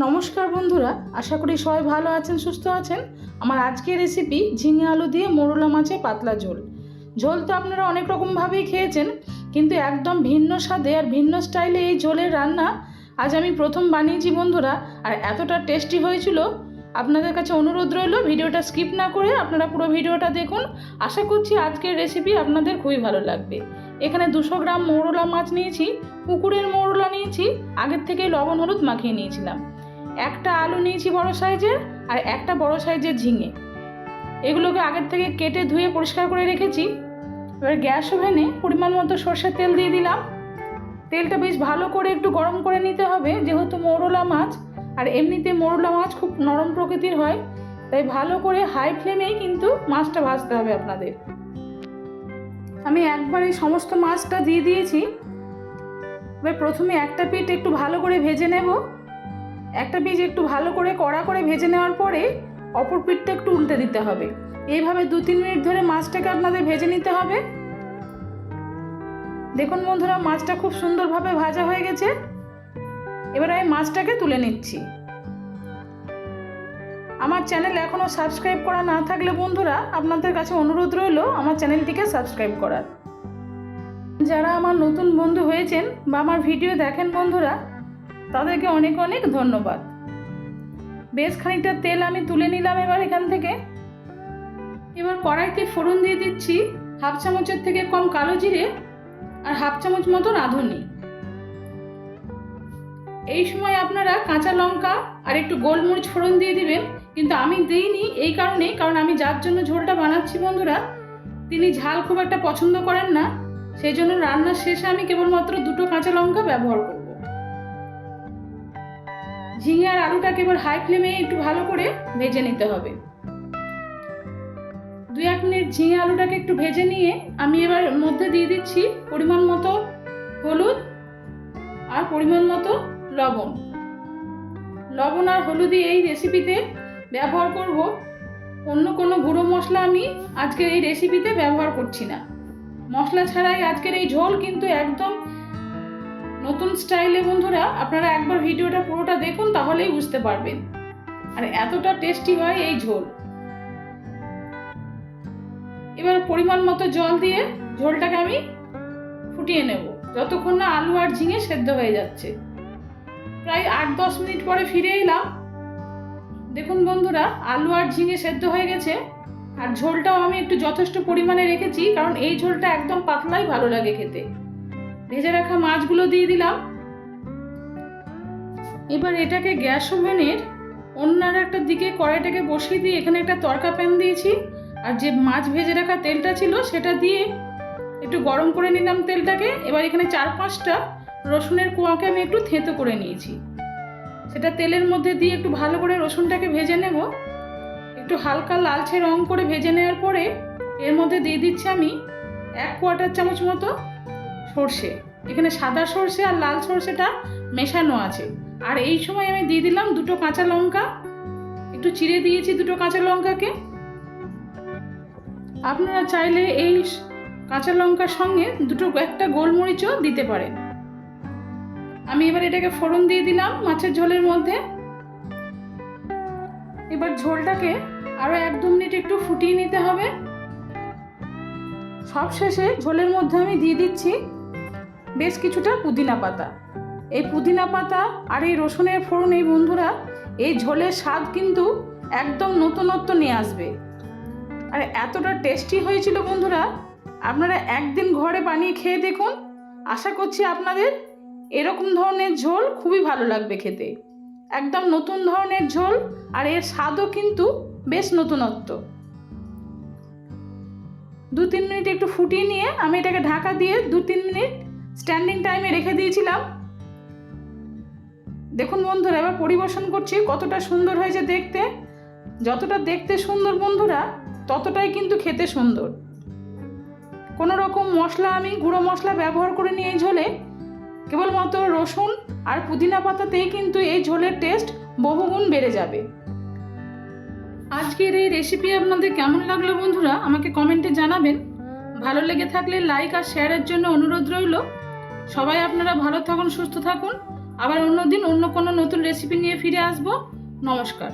নমস্কার বন্ধুরা, আশা করি সবাই ভালো আছেন, সুস্থ আছেন। আমার আজকের রেসিপি ঝিঙে আলু দিয়ে মোরলা মাছের পাতলা ঝোল। ঝোল তো আপনারা অনেক রকমভাবেই খেয়েছেন, কিন্তু একদম ভিন্ন স্বাদে আর ভিন্ন স্টাইলে এই ঝোলের রান্না আজ আমি প্রথম বানিয়েছি বন্ধুরা, আর এতটা টেস্টি হয়েছিল। আপনাদের কাছে অনুরোধ রইল, ভিডিওটা স্কিপ না করে আপনারা পুরো ভিডিওটা দেখুন। আশা করছি আজকের রেসিপি আপনাদের খুবই ভালো লাগবে। এখানে দুশো গ্রাম মৌরলা মাছ নিয়েছি, পুকুরের মৌরলা নিয়েছি, আগের থেকেই লবণ হলুদ মাখিয়ে নিয়েছিলাম। একটা আলু নিয়েছি বড় সাইজের আর একটা বড় সাইজের ঝিঙে। এগুলোকে আগের থেকে কেটে ধুয়ে পরিষ্কার করে রেখেছি। এবার গ্যাস ওভেনে পরিমাণ মতো সর্ষের তেল দিয়ে দিলাম। তেলটা বেশ ভালো করে একটু গরম করে নিতে হবে, যেহেতু মৌরলা মাছ, আর এমনিতে মৌরলা মাছ খুব নরম প্রকৃতির হয়, তাই ভালো করে হাই ফ্লেমেই কিন্তু মাছটা ভাজতে হবে আপনাদের। আমি একবার সমস্ত মাছটা দিয়ে দিয়েছি। এবার প্রথমে একটা পিঠ একটু ভালো করে ভেজে নেব। একটা বীজ একটু ভালো করে কড়া করে ভেজে নেওয়ার পরে অপর পিঠটা একটু উল্টে দিতে হবে। এইভাবে দু তিন মিনিট ধরে মাছটাকে আপনাদের ভেজে নিতে হবে। দেখুন বন্ধুরা, মাছটা খুব সুন্দরভাবে ভাজা হয়ে গেছে। এবার আমি মাছটাকে তুলে নিচ্ছি। আমার চ্যানেল এখনও সাবস্ক্রাইব করা না থাকলে বন্ধুরা, আপনাদের কাছে অনুরোধ রইল আমার চ্যানেলটিকে সাবস্ক্রাইব করার। যারা আমার নতুন বন্ধু হয়েছেন বা আমার ভিডিও দেখেন বন্ধুরা তাদেরকে অনেক অনেক ধন্যবাদ। বেশ খানিকটা তেল আমি তুলে নিলাম এবার এখান থেকে। এবার কড়াইতে ফোড়ন দিয়ে দিচ্ছি হাফ চামচের থেকে কম কালো জিরে আর হাফ চামচ মতো রাঁধুনি। এই সময় আপনারা কাঁচা লঙ্কা আর একটু গোলমরিচ ফোড়ন দিয়ে দিবেন, কিন্তু আমি দিইনি এই কারণেই, কারণ আমি যার জন্য ঝোলটা বানাচ্ছি বন্ধুরা, তিনি ঝাল খুব একটা পছন্দ করেন না, সেই জন্য রান্নার শেষে আমি কেবলমাত্র দুটো কাঁচা লঙ্কা ব্যবহার করব। ঝিঙে আর আলুটাকে এবার হাই ফ্লেমে একটু ভালো করে ভেজে নিতে হবে। দুই এক মিনিট ঝিঙে আলুটাকে একটু ভেজে নিয়ে আমি এবার মধ্যে দিয়ে দিচ্ছি পরিমাণ মতো হলুদ আর পরিমাণ মতো লবণ। লবণ আর হলুদই এই রেসিপিতে ব্যবহার করব। অন্য কোনো গুঁড়ো মশলা আমি আজকের এই রেসিপিতে ব্যবহার করছি না। মশলা ছাড়াই আজকের এই ঝোল কিন্তু একদম নতুন স্টাইলে বন্ধুরা, আপনারা একবার ভিডিওটা পুরোটা দেখুন, তাহলেই বুঝতে পারবেন। আর এতটা টেস্টি হয় এই ঝোল। এবার পরিমাণ মতো জল দিয়ে ঝোলটাকে আমি ফুটিয়ে নেব। যতক্ষণ না আলু আর ঝিঙে সেদ্ধ হয়ে যাচ্ছে। প্রায় আট দশ মিনিট পরে ফিরে এলাম। দেখুন বন্ধুরা, আলু আর ঝিঙে সেদ্ধ হয়ে গেছে। আর ঝোলটাও আমি একটু যথেষ্ট পরিমাণে রেখেছি, কারণ এই ঝোলটা একদম পাতলাই ভালো লাগে খেতে। ভেজে রাখা মাছগুলো দিয়ে দিলাম। এবার এটাকে গ্যাস ওভেনের অন্য একটা দিকে কড়াইটাকে বসিয়ে দিয়ে এখানে একটা তরকা প্যান দিয়েছি। আর যে মাছ ভেজে রাখা তেলটা ছিল সেটা দিয়ে একটু গরম করে নিলাম তেলটাকে। এবার এখানে চার পাঁচটা রসুনের কুয়াকে আমি একটু থেঁতো করে নিয়েছি। সেটা তেলের মধ্যে দিয়ে একটু ভালো করে রসুনটাকে ভেজে নেব। একটু হালকা লালচে রং করে ভেজে নেওয়ার পরে এর মধ্যে দিয়ে দিচ্ছি আমি এক কোয়াটার চামচ মতো সর্ষে। এখানে সাদা সর্ষে আর লাল সর্ষেটা মেশানো আছে। আর এই সময় আমি দিয়ে দিলাম দুটো কাঁচা লঙ্কা। একটু চিড়ে দিয়েছি দুটো কাঁচা লঙ্কাকে। আপনারা চাইলে এই কাঁচা লঙ্কার সঙ্গে দুটো একটা গোলমরিচও দিতে পারেন। আমি এবার এটাকে ফোড়ন দিয়ে দিলাম মাছের ঝোলের মধ্যে। এবার ঝোলটাকে আরও এক দু মিনিট একটু ফুটিয়ে নিতে হবে। সব শেষে ঝোলের মধ্যে আমি দিয়ে দিচ্ছি বেশ কিছুটা পুদিনা পাতা। এই পুদিনা পাতা আর এই রসুনের ফোড়ন এই বন্ধুরা, এই ঝোলের স্বাদ কিন্তু একদম নতুনত্ব নিয়ে আসবে। আর এতটা টেস্টি হয়েছিল বন্ধুরা, আপনারা একদিন ঘরে বানিয়ে খেয়ে দেখুন। আশা করছি আপনাদের এরকম ধরনের ঝোল খুবই ভালো লাগবে খেতে। একদম নতুন ধরনের ঝোল আর এর স্বাদও কিন্তু বেশ নতুনত্ব। দু তিন মিনিট একটু ফুটিয়ে নিয়ে আমি এটাকে ঢাকা দিয়ে দু তিন মিনিট স্ট্যান্ডিং টাইমে রেখে দিয়েছিলাম। দেখুন বন্ধুরা, এবার পরিবেশন করছি কতটা সুন্দর হয়েছে দেখতে। যতটা দেখতে সুন্দর বন্ধুরা, ততটাই কিন্তু খেতে সুন্দর। কোনো রকম মশলা আমি, গুঁড়ো মশলা ব্যবহার করে নিয়ে এই ঝোলে। কেবলমাত্র রসুন আর পুদিনা পাতাতেই কিন্তু এই ঝোলের টেস্ট বহুগুণ বেড়ে যাবে। আজকের এই রেসিপি আপনাদের কেমন লাগল বন্ধুরা, আমাকে কমেন্টে জানাবেন। ভালো লেগে থাকলে লাইক আর শেয়ারের জন্য অনুরোধ রইল। সবাই আপনারা ভালো থাকুন, সুস্থ থাকুন। আবার অন্য দিন অন্য কোনো নতুন রেসিপি নিয়ে ফিরে আসব। নমস্কার।